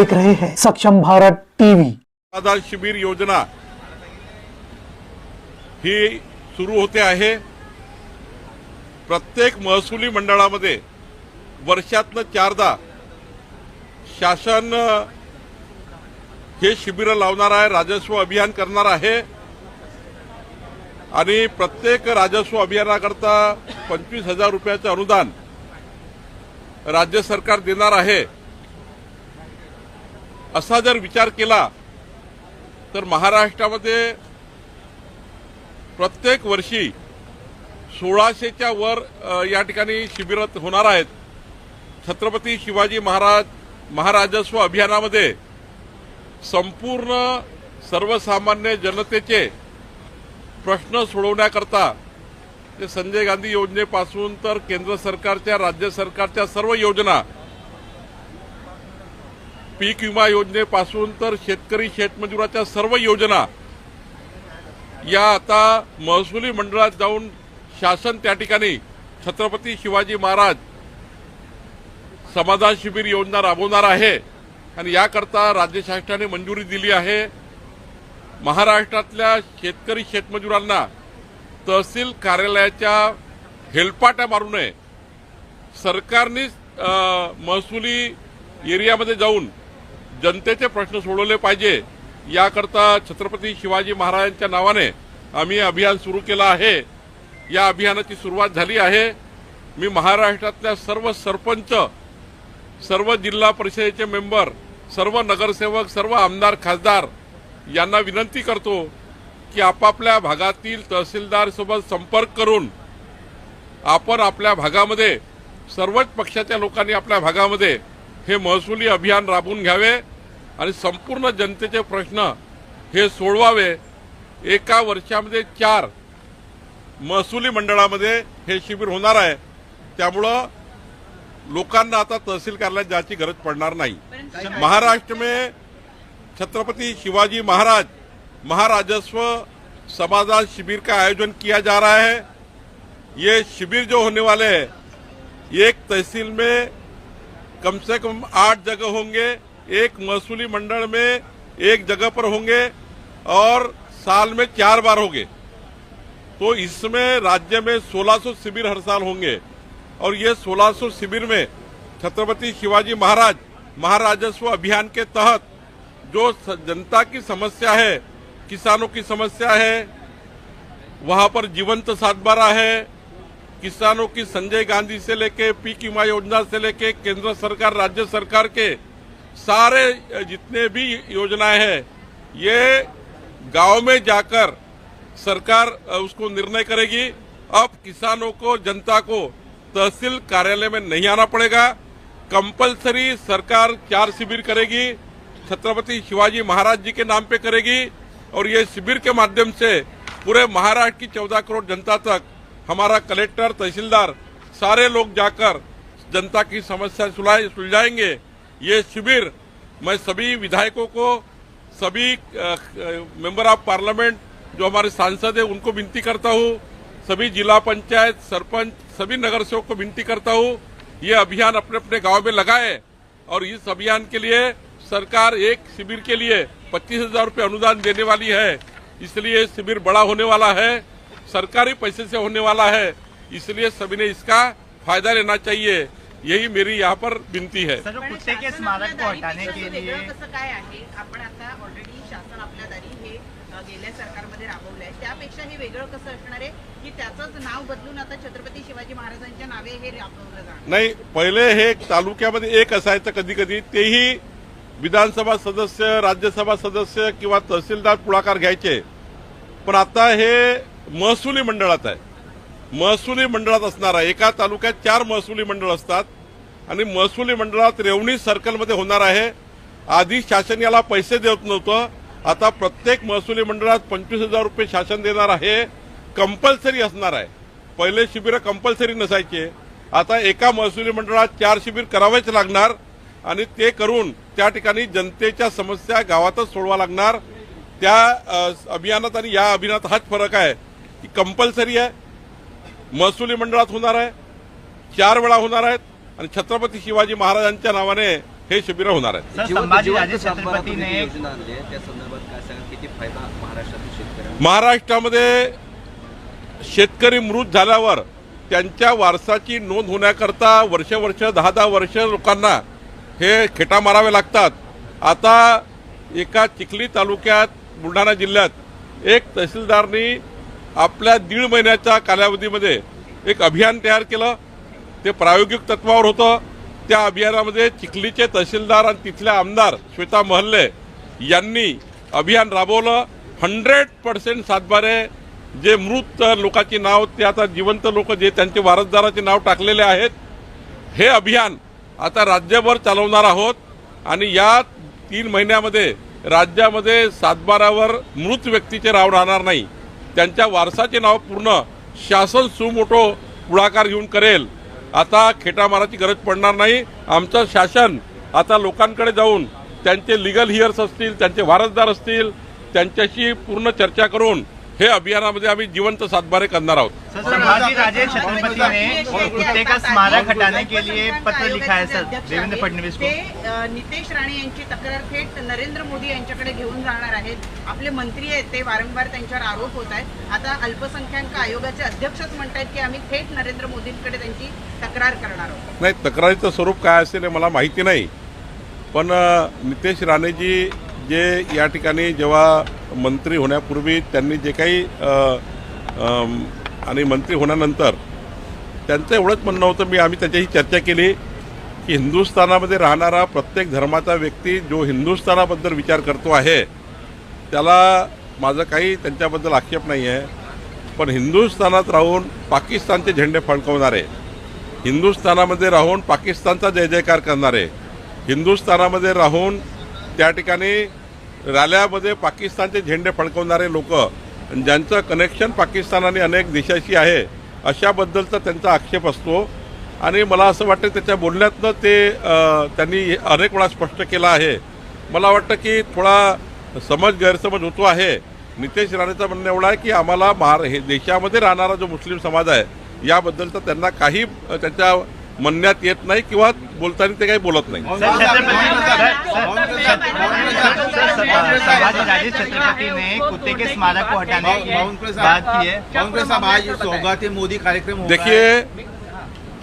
देख रहे हैं। सक्षम भारत टीवी। आधार शिबिर योजना ही सुरू होते आहे. प्रत्येक महसुली मंडळामध्ये वर्षातनं चारदा शासन हे शिबिरं लावणार आहे राजस्व अभियान करणार आहे. आणि प्रत्येक राजस्व अभियानाकरता पंचवीस हजार रुपयाचं अनुदान राज्य सरकार देणार आहे. असा जर विचार केला तर महाराष्ट्रामध्ये प्रत्येक वर्षी सोळाशेच्या वर या ठिकाणी शिबिरं होणार आहेत. छत्रपती शिवाजी महाराज महाराजस्व अभियानामध्ये संपूर्ण सर्वसामान्य जनतेचे प्रश्न सोडवण्याकरता ते संजय गांधी योजनेपासून तर केंद्र सरकारच्या राज्य सरकारच्या सर्व योजना पीक विमा योजनेपासून तर शेतकरी शेतमजुराच्या सर्व योजना या आता महसुली मंडळात जाऊन शासन त्या ठिकाणी छत्रपती शिवाजी महाराज समाधान शिबिर योजना राबवणार आहे. आणि याकरता राज्य शासनाने मंजुरी दिली आहे. महाराष्ट्रातल्या शेतकरी शेतमजुरांना तहसील कार्यालयाच्या हेलपाट्या मारू नये. सरकारनेच महसुली एरियामध्ये जाऊन जनतेचे प्रश्न सोडवले पाहिजे. याकरता छत्रपती शिवाजी महाराजांच्या नावाने आम्ही अभियान सुरू केलं आहे. या अभियानाची सुरुवात झाली आहे. मी महाराष्ट्रातल्या सर्व सरपंच सर्व जिल्हा परिषदेचे मेंबर सर्व नगरसेवक सर्व आमदार खासदार यांना विनंती करतो की आपापल्या भागातील तहसीलदारसोबत संपर्क करून आपण आपल्या भागामध्ये सर्वच पक्षाच्या लोकांनी आपल्या भागामध्ये हे महसुली अभियान राबवून घ्यावे. आणि संपूर्ण जनतेचे प्रश्न हे सोडवावे. एका वर्षामध्ये चार महसुली मंडळामध्ये हे शिबिर होणार आहे. त्यामुळं लोकांना आता तहसील कार्यालयात जायची गरज पडणार नाही. महाराष्ट्र में छत्रपति शिवाजी महाराज महाराजस्व समाधान शिविर का आयोजन किया जा रहा है? ये शिविर जो होने वाले हैं एक तहसील में कम से कम आठ जगह होंगे। एक महसूली मंडल में एक जगह पर होंगे और साल में चार बार होंगे। तो इसमें राज्य में 1600 शिविर हर साल होंगे। और ये 1600 शिविर में छत्रपति शिवाजी महाराज, महाराजस्व अभियान के तहत जो जनता की समस्या है, किसानों की समस्या है, वहाँ पर जीवंत सातबारा है, किसानों की संजय गांधी से लेके पीक विमा योजना से लेके, केंद्र सरकार, राज्य सरकार के सारे जितने भी योजनाएँ हैं, ये गाँव में जाकर सरकार उसको निर्णय करेगी। अब किसानों को, जनता को तहसील कार्यालय में नहीं आना पड़ेगा। कंपलसरी सरकार चार शिविर करेगी। छत्रपति शिवाजी महाराज जी के नाम पे करेगी और ये शिविर के माध्यम से पूरे महाराष्ट्र की चौदह करोड़ जनता तक हमारा कलेक्टर, तहसीलदार, सारे लोग जाकर जनता की समस्या सुलझाए- सुलझाएँगे। ये शिविर मैं सभी विधायकों को, सभी मेंबर ऑफ़ पार्लियामेंट जो हमारे सांसद है, उनको विनती करता हूँ। सभी जिला पंचायत, सरपंच, सभी नगर सेवक को विनती करता हूँ, ये अभियान अपने अपने गाँव में लगाए और इस अभियान के लिए सरकार एक शिविर के लिए पच्चीस हज़ार रुपये अनुदान देने वाली है। इसलिए शिविर बड़ा होने वाला है, सरकारी पैसे से होने वाला है। इसलिए सभी ने इसका फ़ायदा लेना चाहिए। यही मेरी यहाँ पर विनती है। सर जो पण कुत्ते के शासन स्मारक को आपल्या हटाने दारी के कसं लिए वेगळं कसं काय आहे? आपण आता ऑलरेडी शासन आपल्या दारी हे अ, गेल्या सरकारमध्ये राबवलं आहे त्यापेक्षा हे वेगळं कसं असणार आहे? की त्याचंच नाव बदलून आता छत्रपती शिवाजी महाराजांच्या नावे हे राबवलं जाणार नाही पहिले हे तालुक्यामध्ये एक असायचं कधी कधी तेही विधानसभा सदस्य राज्यसभा सदस्य किंवा तहसीलदार पुढाकार घ्यायचे. पण आता हे महसुली मंडळात आहे. महसुली मंडळात असणार आहे. एका तालुक्यात चार महसुली मंडळ असतात आणि महसुली मंडळात रेवणी सर्कलमध्ये होणार आहे. आधी शासन याला पैसे देत नव्हतं. आता प्रत्येक महसुली मंडळात पंचवीस हजार रुपये शासन देणार आहे. कंपल्सरी असणार आहे. पहिले शिबिरं कंपल्सरी नसायचे. आता एका महसुली मंडळात चार शिबिर करावेच लागणार आणि ते करून त्या ठिकाणी जनतेच्या समस्या गावातच सोडवा लागणार. त्या अभियानात आणि या अभियानात हाच फरक आहे. की कंपल्सरी आहे. महसुली मंडळात होणार आहे. चार वेळा होणार आहेत आणि छत्रपती शिवाजी महाराजांच्या नावाने हे शिबिरं होणार आहेत. महाराष्ट्रामध्ये शेतकरी मृत झाल्यावर त्यांच्या वारसाची नोंद होण्याकरता वर्ष वर्ष दहा दहा वर्ष लोकांना हे खेटा मारावे लागतात. आता एका चिखली तालुक्यात बुलढाणा जिल्ह्यात एक तहसीलदारनी आपल्या दीड महिन्याच्या कालावधीमध्ये एक अभियान तयार केलं. ते प्रायोगिक तत्वावर होतं. त्या अभियानामध्ये चिखलीचे तहसीलदार आणि तिथल्या आमदार श्वेता महल्ले यांनी अभियान राबवलं. हंड्रेड पर्सेंट सातबारे जे मृत लोकांची नाव ते आता जिवंत लोक जे त्यांचे वारसदाराचे नाव टाकलेले आहेत हे अभियान आता राज्यभर चालवणार आहोत. आणि या तीन महिन्यामध्ये राज्यामध्ये सातबारावर मृत व्यक्तीचे राव राहणार नाही. त्यांच्या वारसाचे नाव पूर्ण शासन सुमोटो पुढाकार घेऊन करेल. आता खेटामाराची गरज पडणार नाही. आमचं शासन आता लोकांकडे जाऊन त्यांचे लिगल हिअर्स असतील त्यांचे वारसदार असतील त्यांच्याशी पूर्ण चर्चा करून हे अभियानामध्ये आम्ही जिवंत सातबारे करणार आहोत. संभाजीराजे छत्रपति ने कुत्ते का स्मारक हटाने के लिए पत्र लिखा है सर देवेंद्र फडणवीस को नितेश राणे यांची तक्रार थेट नरेंद्र मोदी यांच्याकडे घेऊन जाणार आहेत. आपले मंत्री आहेत ते वारंवार त्यांच्यावर आरोप होत आहेत. आता अल्पसंख्याक आयोगाचे अध्यक्षच म्हणतात की आम्ही थेट नरेंद्र मोदींकडे त्यांची तक्रार करणार आहोत. नाही तक्रारीचं स्वरूप काय असेल हे मला माहिती नाही. पण अ, नितेश राणेजी जे या ठिकाणी जेव्हा मंत्री होण्यापूर्वी त्यांनी जे काही आणि मंत्री होण्यानंतर त्यांचं एवढंच म्हणणं होतं मी आम्ही त्याच्याशी चर्चा केली की हिंदुस्थानामध्ये राहणारा प्रत्येक धर्माचा व्यक्ती जो हिंदुस्थानाबद्दल विचार करतो आहे त्याला माझं काही त्यांच्याबद्दल आक्षेप नाही आहे. पण हिंदुस्थानात राहून पाकिस्तानचे झेंडे फडकवणारे हिंदुस्थानामध्ये राहून पाकिस्तानचा जय जयकार करणारे हिंदुस्थानामध्ये राहून त्या ठिकाणी रॅल्यामध्ये पाकिस्तानचे झेंडे फडकवणारे लोक ज्यांचं कनेक्शन पाकिस्तान आणि अनेक देशाशी आहे अशाबद्दलचा त्यांचा आक्षेप असतो. आणि मला असं वाटतं त्याच्या बोलण्यातनं ते त्यांनी अनेक वेळा स्पष्ट केलं आहे. मला वाटतं की थोडा समज गैरसमज होतो आहे. नितेश राणेचं म्हणणं एवढं आहे की आम्हाला महार हे देशामध्ये राहणारा जो मुस्लिम समाज आहे याबद्दलचं त्यांना काही त्यांच्या त्याच्या म्हणण्यात येत नाही किंवा बोलताना ते काही बोलत नाही छत्रपति सर सर संभाजीराजे छत्रपति ने कुत्ते के स्मारक को हटाने की बात की है कांग्रेस आज सौगाती मोदी कार्यक्रम हो है देखिए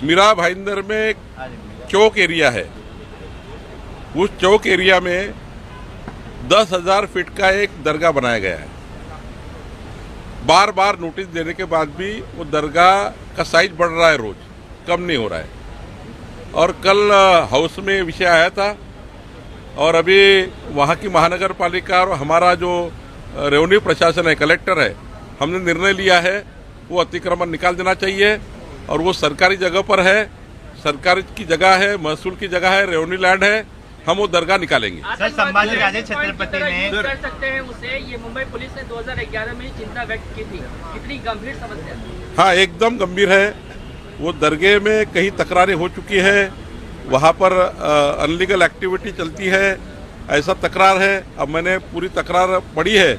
मीरा भाईंदर में एक चौक एरिया है उस चौक एरिया में दस हज़ार फीट का एक दरगाह बनाया गया है बार बार नोटिस देने के बाद भी वो दरगाह का साइज़ बढ़ रहा है रोज कम नहीं हो रहा है और कल हाउस में विषय आया था और अभी वहाँ की महानगर पालिका और हमारा जो रेवेन्यू प्रशासन है कलेक्टर है हमने निर्णय लिया है वो अतिक्रमण निकाल देना चाहिए और वो सरकारी जगह पर है सरकार की जगह है महसूल की जगह है रेवेन्यू लैंड है हम वो दरगाह निकालेंगे। सर संभाजीराजे छत्रपति ने कर सकते हैं उसे ये मुंबई पुलिस ने 2011 में चिंता व्यक्त की थी। कितनी गंभीर समस्या हाँ एकदम गंभीर है। वो दरगाह में कई तकरारें हो चुकी है, वहाँ पर अनलीगल एक्टिविटी चलती है, ऐसा तकरार है। अब मैंने पूरी तकरार पढ़ी है,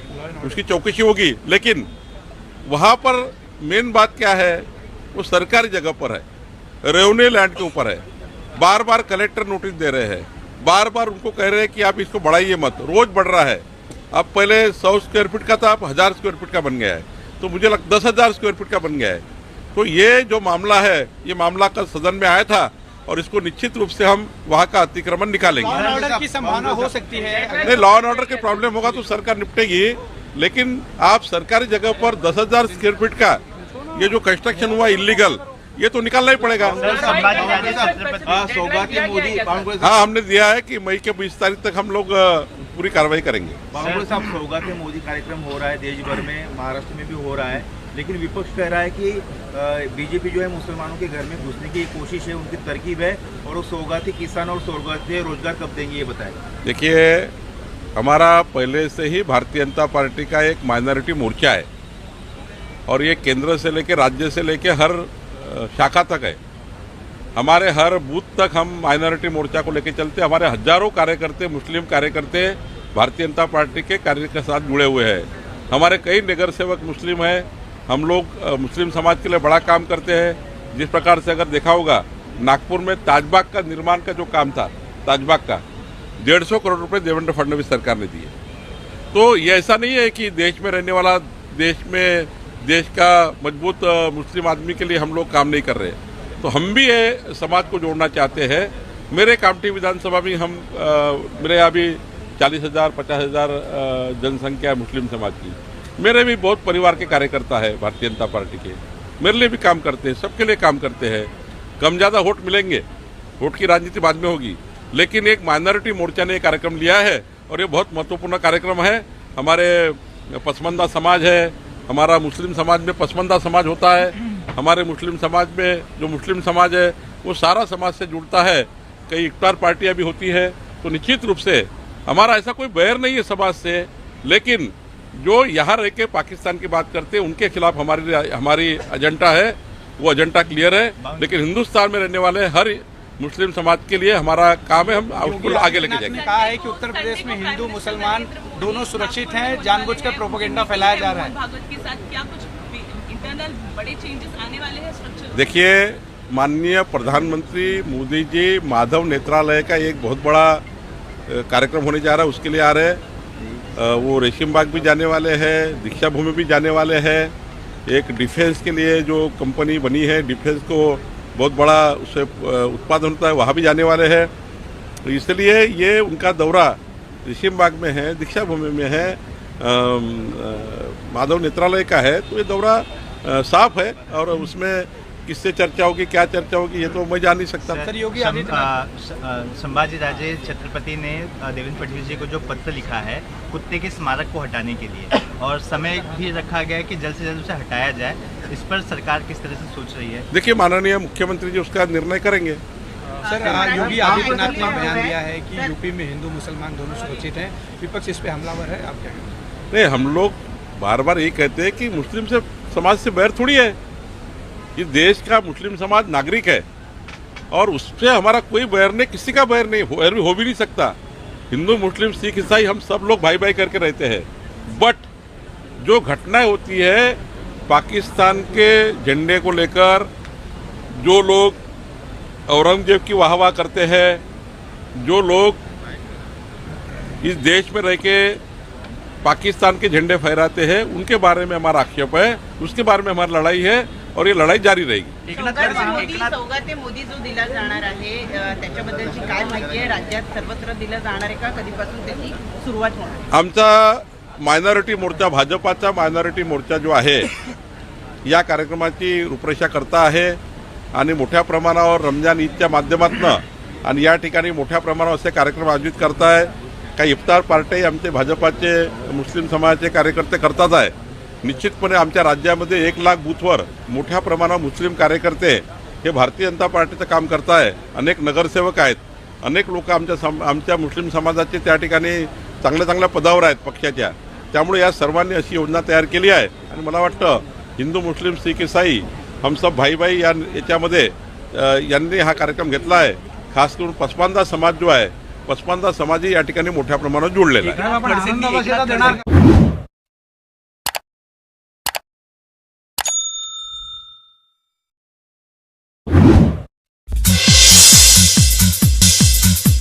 उसकी चौकसी होगी, लेकिन वहाँ पर मेन बात क्या है, वो सरकारी जगह पर है, रेवन्यू लैंड के ऊपर है। बार बार कलेक्टर नोटिस दे रहे हैं बार बार उनको कह रहे हैं कि आप इसको बढ़ाइए मत, रोज बढ़ रहा है। अब पहले सौ स्क्वायर फीट का था, अब हज़ार स्क्वायर फीट का बन गया है तो मुझे लग, दस हज़ार स्क्वायर फीट का बन गया है। तो ये जो मामला है ये मामला कल सदन में आया था और इसको निश्चित रूप से हम वहाँ का अतिक्रमण निकालेंगे। लॉ ऑर्डर की संभावना हो सकती है। नहीं लॉ एंड ऑर्डर के प्रॉब्लम होगा तो सरकार निपटेगी लेकिन आप सरकारी जगह पर दस हज़ार स्क्वायर फीट का ये जो कंस्ट्रक्शन हुआ इलीगल ये तो निकालना ही पड़ेगा। हाँ, हाँ हमने दिया है कि मई के बीस तारीख तक हम लोग पूरी कार्रवाई करेंगे। साहब सौगाती मोदी कार्यक्रम हो रहा है देश भर में महाराष्ट्र में भी हो रहा है। लेकिन विपक्ष कह रहा है कि बीजेपी जो है मुसलमानों के घर में घुसने की कोशिश है, उनकी तरकीब है और वो सौगाती किसान और सौगाती रोज़गार कब देंगे ये बताएँ। देखिए, हमारा पहले से ही भारतीय जनता पार्टी का एक माइनॉरिटी मोर्चा है और ये केंद्र से लेकर राज्य से लेकर हर शाखा तक है। हमारे हर बूथ तक हम माइनॉरिटी मोर्चा को लेकर चलते हमारे हज़ारों कार्यकर्ते, मुस्लिम कार्यकर्ते भारतीय जनता पार्टी के कार्य के साथ जुड़े हुए हैं। हमारे कई नगर सेवक मुस्लिम हैं हम लोग मुस्लिम समाज के लिए बड़ा काम करते हैं। जिस प्रकार से अगर देखा होगा नागपुर में ताजबाग का निर्माण का जो काम था ताजबाग का डेढ़ सौ करोड़ रुपए देवेंद्र फडणवीस सरकार ने दिए। तो ये ऐसा नहीं है कि देश में रहने वाला देश में देश का मज़बूत मुस्लिम आदमी के लिए हम लोग काम नहीं कर रहे तो हम भी ये समाज को जोड़ना चाहते हैं। मेरे कामठी विधानसभा में हम अ, मेरे यहाँ भी चालीस हज़ार पचास हज़ार जनसंख्या मुस्लिम समाज की। मेरे भी बहुत परिवार के कार्यकर्ता है, भारतीय जनता पार्टी के। मेरे लिए भी काम करते हैं, सबके लिए काम करते हैं। कम ज़्यादा वोट मिलेंगे, वोट की राजनीति बाद में होगी। लेकिन एक माइनॉरिटी मोर्चा ने ये कार्यक्रम लिया है और ये बहुत महत्वपूर्ण कार्यक्रम है। हमारे पसमंदा समाज है, हमारा मुस्लिम समाज में पसमंदा समाज होता है। हमारे मुस्लिम समाज में जो मुस्लिम समाज है, वो सारा समाज से जुड़ता है। कई इफ्तार पार्टियाँ भी होती है तो निश्चित रूप से हमारा ऐसा कोई बैर नहीं है समाज से। लेकिन जो यहाँ रह के पाकिस्तान की बात करते हैं उनके खिलाफ हमारी हमारी एजेंडा है वो एजेंडा क्लियर है। लेकिन हिंदुस्तान में रहने वाले हर मुस्लिम समाज के लिए हमारा काम है हम उसको आगे लेके जाएँगे। कहा है कि उत्तर प्रदेश में हिंदू मुसलमान दोनों सुरक्षित हैं जानबूझकर प्रोपोगेंडा फैलाया जा रहा है। भागवत के साथ क्या कुछ इंटरनल बड़े चेंजेस आने वाले हैं देखिए माननीय प्रधानमंत्री मोदी जी माधव नेत्रालय का एक बहुत बड़ा कार्यक्रम होने जा रहा है उसके लिए आ रहे हैं। वो रेशिम बाग भी जाने वाले हैं, दीक्षा भूमि भी जाने वाले हैं। एक डिफेंस के लिए जो कंपनी बनी है, डिफेंस को बहुत बड़ा उससे उत्पादन होता है, वहाँ भी जाने वाले हैं। तो इसलिए ये उनका दौरा रेशिम बाग में है, दीक्षा भूमि में है माधव नेत्रालय का है। तो ये दौरा साफ़ है और उसमें किससे चर्चा होगी क्या चर्चा होगी ये तो मैं जान नहीं सकता। सर, योगी संभाजी राजे छत्रपति ने देवेंद्र फडणवीस जी को जो पत्र लिखा है कुत्ते के स्मारक को हटाने के लिए और समय भी रखा गया है कि जल्द से जल्द उसे हटाया जाए इस पर सरकार किस तरह से सोच रही है? देखिए माननीय मुख्यमंत्री जी उसका निर्णय करेंगे। सर योगी आदित्यनाथ ने बयान दिया है कि यूपी में हिंदू मुसलमान दोनों सुरक्षित हैं। विपक्ष इस पे हमलावर है आप क्या नहीं हम लोग बार बार यही कहते हैं कि मुस्लिम से समाज से बैर थोड़ी है। ये देश का मुस्लिम समाज नागरिक है। और उससे हमारा कोई बैर नहीं, किसी का बैर नहीं भी हो भी नहीं सकता। हिंदू, मुस्लिम, सिख, ईसाई, हम सब लोग भाई भाई करके रहते हैं। बट जो घटनाएँ होती है, पाकिस्तान के झंडे को लेकर, जो लोग औरंगज़ेब की वाह वाह करते हैं, जो लोग इस देश में रह के पाकिस्तान के झंडे फहराते हैं, उनके बारे में हमारा आक्षेप है, उसके बारे में हमारी लड़ाई है। और ये लड़ाई जारी रहेगी। सौगाते मोदी सौगाते मोदी जो दिला जाणार आहे अ, त्याच्याबद्दलची काय माहिती आहे? राज्यात सर्वत्र दिलं जाणार आहे का? कधीपासून त्याची सुरुवात होणार आहे? आमचा मायनॉरिटी मोर्चा भाजपाचा मायनॉरिटी मोर्चा जो आहे या कार्यक्रमाची रूपरेषा करता आहे आणि मोठ्या प्रमाणावर रमजान ईदच्या माध्यमातून आणि या ठिकाणी मोठ्या प्रमाणावर असे कार्यक्रम आयोजित करताय. काही इफ्तार पार्टी आमचे भाजपाचे मुस्लिम समाजाचे कार्यकर्ते करतात आहे. निश्चितपणे आमच्या राज्यामध्ये एक लाख बूथवर मोठ्या प्रमाणावर मुस्लिम कार्यकर्ते हे भारतीय जनता पार्टीचं काम करताय. अनेक नगरसेवक आहेत. अनेक लोक आमच्या सम आमच्या मुस्लिम समाजाचे त्या ठिकाणी चांगल्या चांगल्या पदावर आहेत पक्षाच्या. त्यामुळे या सर्वांनी अशी योजना तयार केली आहे. आणि मला वाटतं हिंदू मुस्लिम सिख इसाई हम सब भाई भाई या याच्यामध्ये यांनी हा कार्यक्रम घेतला आहे. खास करून पसमांदा समाज जो आहे पसमांदा समाजही या ठिकाणी मोठ्या प्रमाणात जोडलेला आहे.